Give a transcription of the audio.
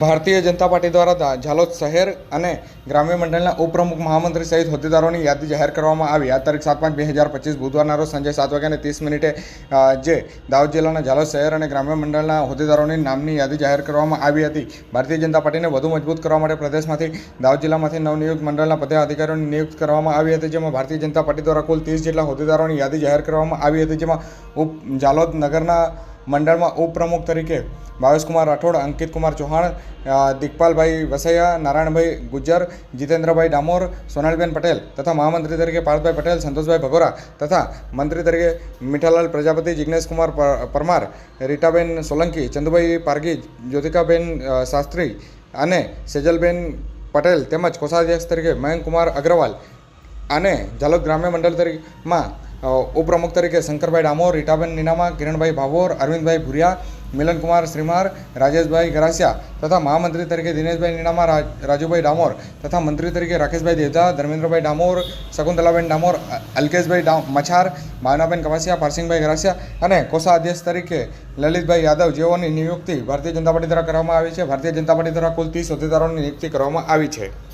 Bharatiya Janata party દ્વારા ઝાલોદ શહેર અને ગ્રામ્ય મંડળના ઉપપ્રમુખ મહામંત્રી સહિત હોદ્દેદારોની યાદી જાહેર કરવામાં આવી. આ તારીખ સાત પાંચ બે હજાર પચીસ બુધવારના રોજ સાંજે સાત વાગ્યાને ત્રીસ મિનિટે જે દાહોદ જિલ્લાના ઝાલોદ શહેર અને ગ્રામ્ય મંડળના હોદ્દેદારોની નામની યાદી જાહેર કરવામાં આવી હતી. ભારતીય જનતા પાર્ટીને વધુ મજબૂત કરવા માટે પ્રદેશમાંથી, દાહોદ જિલ્લામાંથી નવનિયુક્ત મંડળના પદાધિકારીઓની નિયુક્ત કરવામાં આવી હતી, જેમાં ભારતીય જનતા પાર્ટી દ્વારા કુલ ત્રીસ જેટલા હોદ્દેદારોની યાદી જાહેર કરવામાં આવી હતી, જેમાં ઉપ, ઝાલોદ નગરના મંડળમાં ઉપપ્રમુખ તરીકે ભાવેશકુમાર રાઠોડ, અંકિતકુમાર ચૌહાણ દિગપાલભાઈ વસૈયા, નારાયણભાઈ ગુજ્જર, જીતેન્દ્રભાઈ ડામોર, સોનલબેન પટેલ તથા મહામંત્રી તરીકે પાર્થભાઈ પટેલ, સંતોષભાઈ ભગોરા તથા મંત્રી તરીકે મીઠાલાલ પ્રજાપતિ જિજ્ઞેશકુમાર પર- પરમાર, રીટાબેન સોલંકી, ચંદુભાઈ પારગી જ્યોતિકાબેન શાસ્ત્રી અને સેજલબેન પટેલ તેમજ કોષાધ્યક્ષ તરીકે મયંકકુમાર અગ્રવાલ અને ઝાલોદ ગ્રામ્ય મંડળ તરીકેમાં ઉપપ્રમુખ તરીકે શંકરભાઈ ડામોર, રીટાબેન નીનામા, કિરણભાઈ ભાભોર, અરવિંદભાઈ ભુરિયા, મિલનકુમાર શ્રીમાર, રાજેશભાઈ ગરાસિયા તથા મહામંત્રી તરીકે દિનેશભાઈ નીનામા રાજ- રાજુભાઈ ડામોર તથા મંત્રી તરીકે રાકેશભાઈ દેવતા, ધર્મેન્દ્રભાઈ ડામોર, શકુંતલાબેન ડામોર અલ્કેશભાઈ મછાર, ભાવનાબેન કવાસિયા, પારસિંગભાઈ ગરાસિયા અને કોષાધ્યક્ષ તરીકે લલિતભાઈ યાદવ જેઓની નિયુક્તિ ભારતીય જનતા પાર્ટી દ્વારા કરવામાં આવી છે. ભારતીય જનતા પાર્ટી દ્વારા કુલ ત્રીસ હોદ્દેદારોની નિયુક્તિ કરવામાં આવી છે.